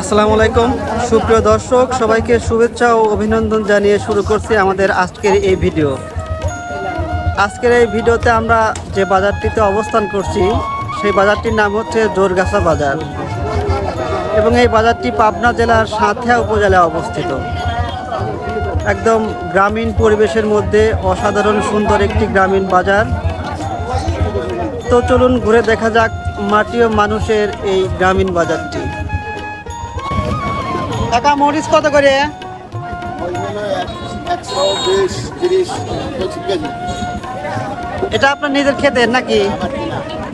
আসসালামু আলাইকুম। সুপ্রিয় দর্শক, সবাইকে শুভেচ্ছা ও অভিনন্দন জানিয়ে শুরু করছি আমাদের আজকের এই ভিডিও। আজকের এই ভিডিওতে আমরা যে বাজারটিতে অবস্থান করছি, সেই বাজারটির নাম হচ্ছে জোরগাছা বাজার এবং এই বাজারটি পাবনা জেলার সাঁথিয়া উপজেলায় অবস্থিত। একদম গ্রামীণ পরিবেশের মধ্যে অসাধারণ সুন্দর একটি গ্রামীণ বাজার। তো চলুন ঘুরে দেখা যাক মাটি ও মানুষের এই গ্রামীণ বাজারটি। কাকা মরিচ কত করে? এটা আপনার নিজের ক্ষেতের নাকি?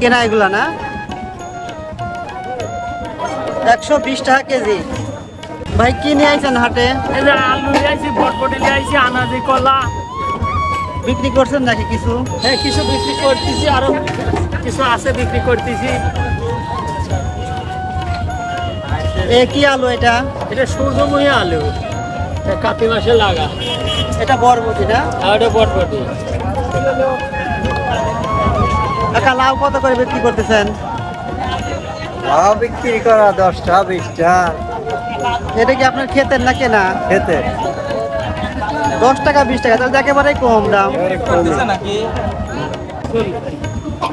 কেনা এগুলা না? একশো বিশ টাকা কেজি। ভাই কি নিয়ে আইছেন হাটে? আলু নিয়ে আইছি বটবটি নিয়ে আইছি আনাজি কলা। বিক্রি করছেন নাকি কিছু? হ্যাঁ কিছু বিক্রি করতেছি আরও কিছু আছে বিক্রি করতেছি। এ কি আলু এটা? এটা সূর্যমুখী আলু। এটা কাতি মাসে লাগা। এটা বরবটি না? আর এটা বটবটি কাকা লাউ কত করে বিক্রি করতেছেন? লাভ বিক্রি করা দশটা বিশটা। এটা কি আপনার ক্ষেতের না কেনা? খেতে দশ টাকা বিশ টাকা তাহলে একেবারেই কম দাম।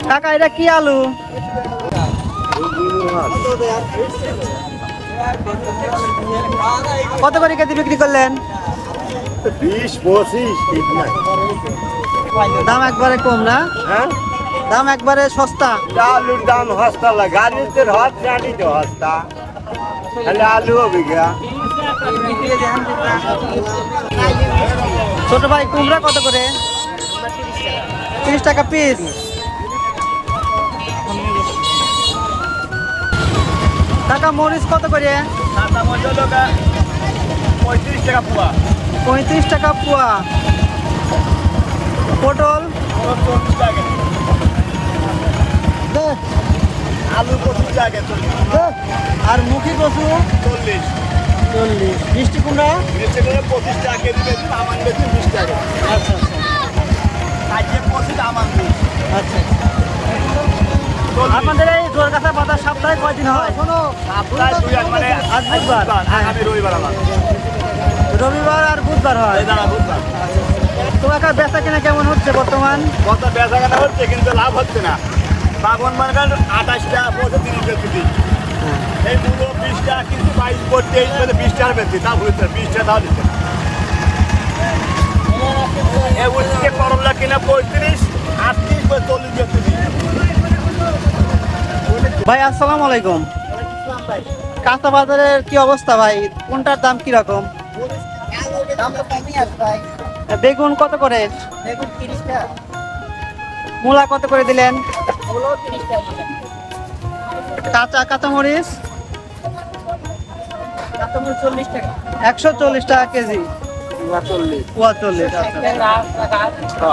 কাকা এটা কি আলু? কত করে কেজি বিক্রি করলেন? বিশ পঁচিশ দাম একবারে কম না? হ্যাঁ? দাম একবারে সস্তা। আলুর দাম সস্তা লাগে। গাড়িতে হত জানি তো হস্তা তাহলে আলু হবে ছোট ভাই কুমড়া কত করে? তিরিশ টাকা। পিস টাকা মরিচ কত করে? পঁয়ত্রিশ টাকা পোয়া। পঁয়ত্রিশ টাকা পোয়া। পটল? দে, আলু পঁচিশ টাকা। আর মুখি কচু? চল্লিশ। চল্লিশ। মিষ্টি কুমড়া? পঁচিশ টাকা কেজি বেশি আমার বেশি বিশ টাকা। আচ্ছা আজকে পঁচিশ আমার বিশ। আচ্ছা। আপনাদের এই জোরগাছা বাজার সপ্তাহে কয়দিন হয়? প্রায় দুই এক মানে আজ বুধবার। হ্যাঁ। আগামী রবিবার আমার রবিবার আর বুধবার হয়? দাঁড়া বুধবার। তোমার কাছে বেচা কিনা কেমন হচ্ছে বর্তমান? কত বেচা কেনা হচ্ছে কিন্তু লাভ হচ্ছে না। বাগন মার্কার আঠাশ টাকা পড়ছে তিরিশ বেচি। এই মূল্য বিশ টাকা কিন্তু বাইশ পড়ছে এই মানে বিশ টাকা বেচছি তা হচ্ছে বিশ টাকা তাও দিচ্ছে। এই করলা কিনা পঁয়ত্রিশ আটত্রিশ বা চল্লিশ ভাই, আসসালামু আলাইকুম। কাঁচা বাজারের কি অবস্থা ভাই? কোনটার দাম কি রকম বেগুন কত করে? মূলা কত করে দিলেন? কাঁচা কাঁচা মরিচ একশো চল্লিশ টাকা কেজি। আচ্ছা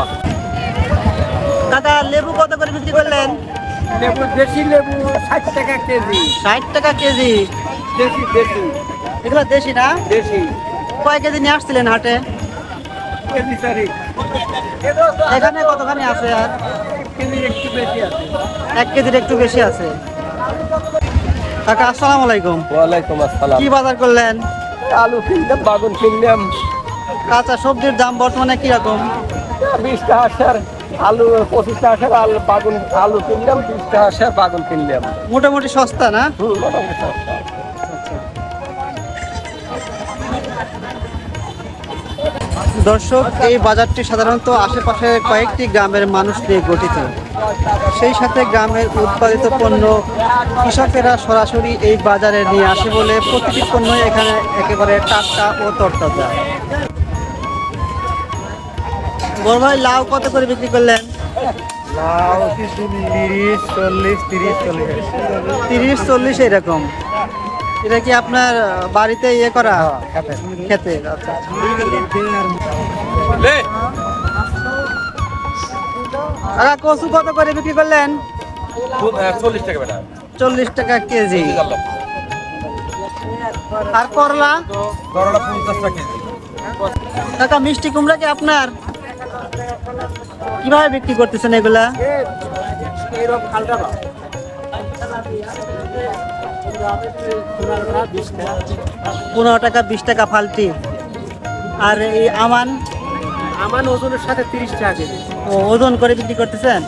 দাদা, লেবু কত করে বিক্রি করলেন? লেবু দেশি লেবু ষাট টাকা কেজি। ষাট টাকা কেজি? দেশি দেশি। এগুলো দেশি না? দেশি। কয় কেজি নিয়ে আসছিলেন হাটে? কেজি এখানে কতখানি আছে আর? কেজি একটু বেশি আছে। এক কেজির একটু বেশি আছে। কাকা আসসালামু আলাইকুম। ওয়ালাইকুম আসসালাম। কি বাজার করলেন? আলু কিনলাম বাগুন কিনলাম। কাঁচা সবজির দাম বর্তমানে কীরকম? বিশ টাকা আলু পঁচিশ টাকা স্যার আলু বাগুন আলু কিনলাম বিশ টাকা স্যার বাগুন কিনলাম। মোটামুটি সস্তা না? হুম মোটামুটি সস্তা। দর্শক এই বাজারটি সাধারণত আশেপাশে কয়েকটি গ্রামের মানুষ নিয়ে গঠিত। সেই সাথে গ্রামের উৎপাদিত পণ্য কৃষকেরা সরাসরি এই বাজারে নিয়ে আসে বলে প্রতিটি পণ্যই এখানে একেবারে টাটকা ও তরতাজা। বড় ভাই লাউ কত করে বিক্রি করলেন? লাউ তিরিশ চল্লিশ তিরিশ চল্লিশ। তিরিশ চল্লিশ এরকম। এটা কি আপনার বাড়িতে ইয়ে করা? খেতে। আচ্ছা। কাকা কচু কত করে বিক্রি করলেন? চল্লিশ টাকা চল্লিশ টাকা কেজি। আর করলা? করলা পঞ্চাশ টাকা কেজি। কাকা মিষ্টি কুমড়া কি আপনার? কীভাবে বিক্রি করতেছেন এগুলা? পনেরো টাকা বিশ টাকা ফালতি। আর এই আমান? আমান ওজনের সাথে তিরিশ টাকা ও ওজন করে বিক্রি করতেছেন?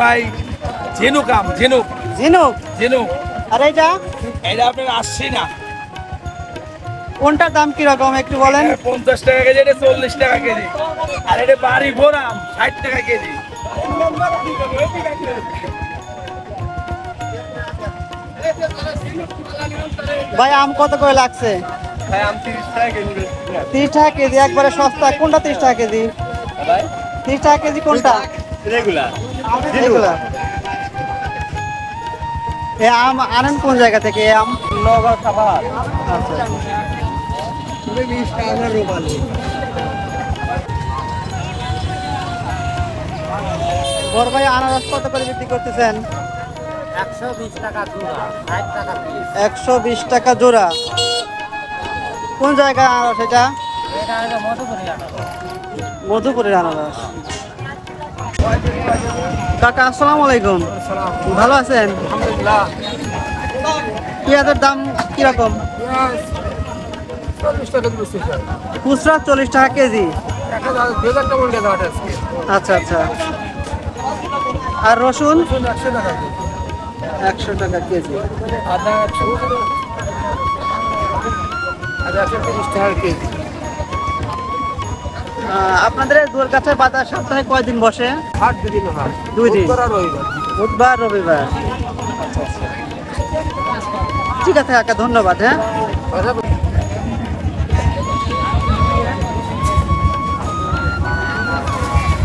ভাই ঝিনুক আম ঝিনুক। ঝিনুক? ঝিনুক। আর এইটা? এটা আপনার আসছে না। কোনটার দাম কীরকম একটু বলেন? পঞ্চাশ টাকা কেজি এটা চল্লিশ টাকা কেজি। আর এটা বাড়ি ভোর আম ষাট টাকা কেজি। ভাই আম কত করে লাগছে? তিরিশ টাকা কেজি একবারে সস্তা। কোনটা তিরিশ টাকা কেজি? তিরিশ টাকা কেজি কোনটা? রেগুলার। এ আম আনেন কোন জায়গা থেকে? এ আম? নগর খাবার আচ্ছা। বড় ভাই আনারস কত করে বিক্রি করতেছেন? একশো বিশ টাকা জোড়া কোন জায়গায় আনারস এটা? মধুপুরের আনারস। কাকা, আসসালামু আলাইকুম। ভালো আছেন? পেঁয়াজের দাম কীরকম? খুচরা চল্লিশ টাকা কেজি। আচ্ছা আচ্ছা। আর রসুন? একশো টাকা কেজি। আদা একশো টাকা কেজি। আপনাদের এই দুর্গাছায় বাজার সপ্তাহে কয়দিন বসে? হাট দুদিন দুই দিন। বুধবার রবিবার। ঠিক আছে কাকা ধন্যবাদ হ্যাঁ।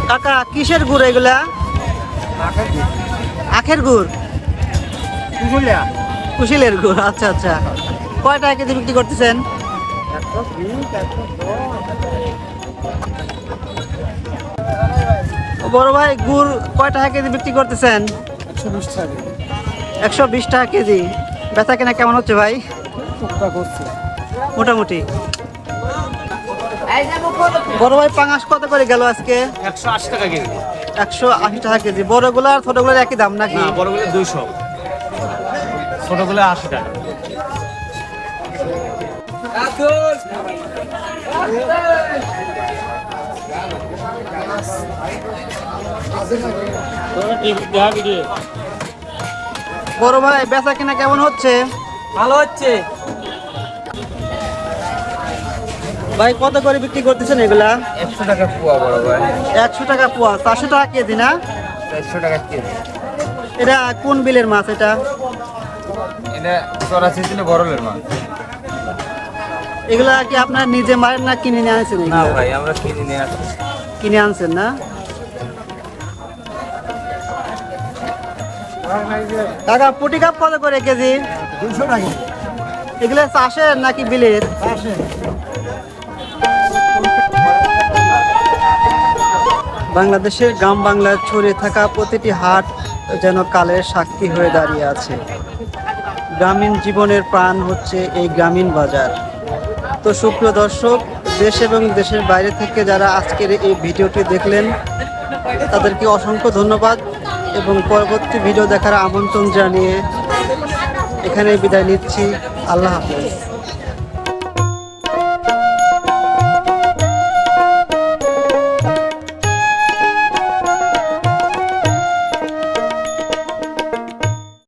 কাকা কিসের গুড় এগুলা? আখের গুড়। কুশিলের গুড় আচ্ছা আচ্ছা। কয় টাকা কেজি বিক্রি করতেছেন? বড় ভাই গুড় কয় টাকা কেজি বিক্রি করতেছেন? একশো বিশ টাকা কেজি। বেচা কেনা কেমন হচ্ছে ভাই? মোটামুটি। বড় ভাই পাঙাশ কত করে গেল আজকে? একশো আশি টাকা কেজি। একশো আশি টাকা কেজি বড়গুলো আর ছোটগুলোর একই দাম নাকি? বড়গুলো দুইশো। ছোটগুলো আশি টাকা। বড় ভাই বেচা কেনা কেমন হচ্ছে? ভালো হচ্ছে। ভাই কত করে বিক্রি করতেছেন এগুলা? একশো টাকা পোয়া বড় ভাই। একশো টাকা পোয়া চারশো টাকা কেজি না? একশো টাকা কেজি। এটা কোন বিলের মাছ এটা? এটা দিলে বড়লের মাছ। এগুলা কি আপনার নিজে মারেন না কিনে নিয়ে আনছেন না ভাই আমরা কিনে নিয়ে আসি কিনে আনছেন না? টাকা পুটি কাপ কত করে কেজি? দুশো টাকা। এগুলো চাষের নাকি বিলের? বাংলাদেশের গ্রাম বাংলায় ছড়িয়ে থাকা প্রতিটি হাট যেন কালের সাক্ষী হয়ে দাঁড়িয়ে আছে। গ্রামীণ জীবনের প্রাণ হচ্ছে এই গ্রামীণ বাজার। তো সুপ্রিয় দর্শক, দেশ এবং দেশের বাইরে থেকে যারা আজকের এই ভিডিওটি দেখলেন, তাদেরকে অসংখ্য ধন্যবাদ এবং পরবর্তী ভিডিও দেখার আমন্ত্রণ জানিয়ে এখানে বিদায় নিচ্ছি। আল্লাহ হাফেজ।